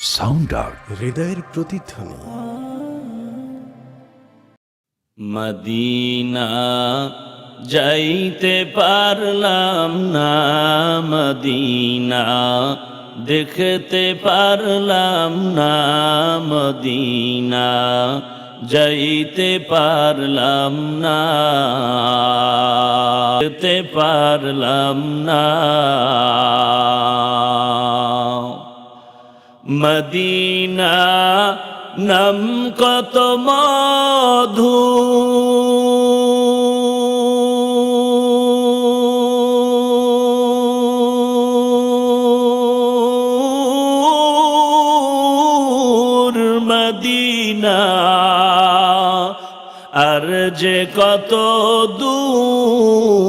Sound out হৃদয়ের প্রতিধ্বনি। Medina যাইতে পারলাম না মদিনা দেখতে পারলাম না মদিনা যাইতে পারলাম না যেতে পারলাম না। মদিনা নাম কত মধু। মদিনা আর যে কত দূর।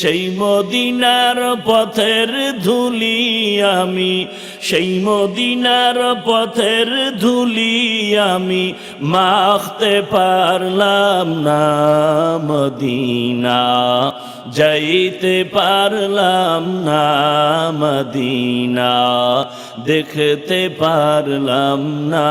সেই মদিনার পথের ধুলি আমি, সেই মদিনার পথের ধুলি আমি মাখতে পারলাম না মদিনা, যাইতে পারলাম না মদিনা, দেখতে পারলাম না।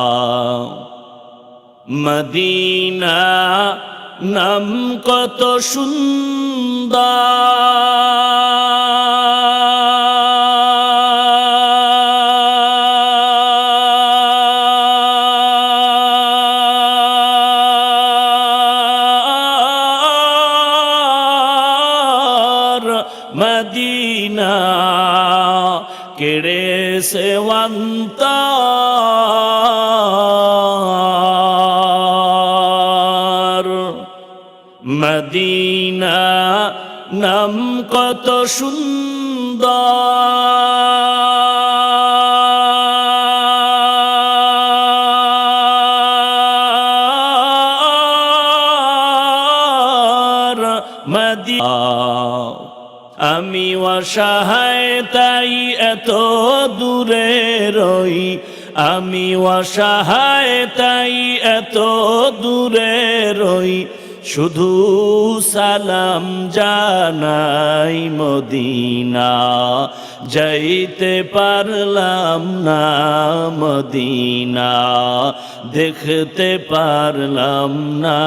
মদিনা নাম কত সুন্দর। মদিনা কেড়ে সেবন্তর মদিনা, নাম কত সুন্দর। মদিনা, আমি অসহায়, তাই এত দূরে রই। আমি অসহায়, তাই এত দূরে রই। শুধু সালাম জানাই মদিনা, যাইতে পারলাম না মদিনা, দেখতে পারলাম না।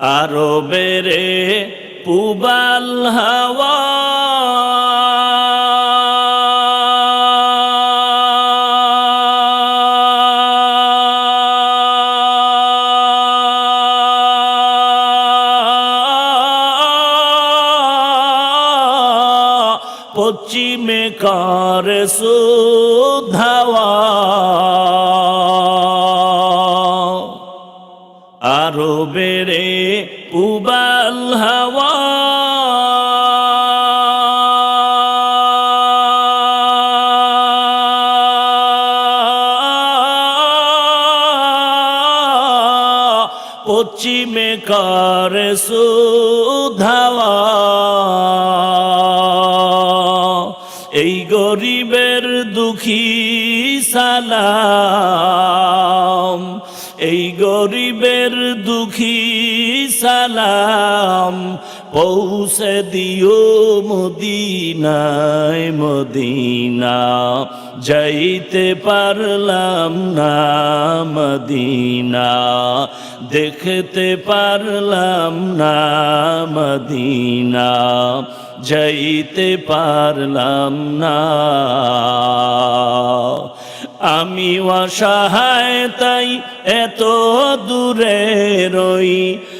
আরও বেড়ে পুবাল হাওয়া পশ্চিমে কর সুধাওয়া। আরও বেড়ে উবাল হাওয়া। পশ্চিমে কর সুধাওয়া। গরিবের দুঃখী সালাম। এই গরিব গরিবের দুঃখী সালাম। পৌঁছে দিও মদিনায় মদিনা, যাইতে পারলাম না মদিনা, দেখতে পারলাম না মদিনা, যাইতে পারলাম না। আমি অসহায়, তাই এত দূরে রই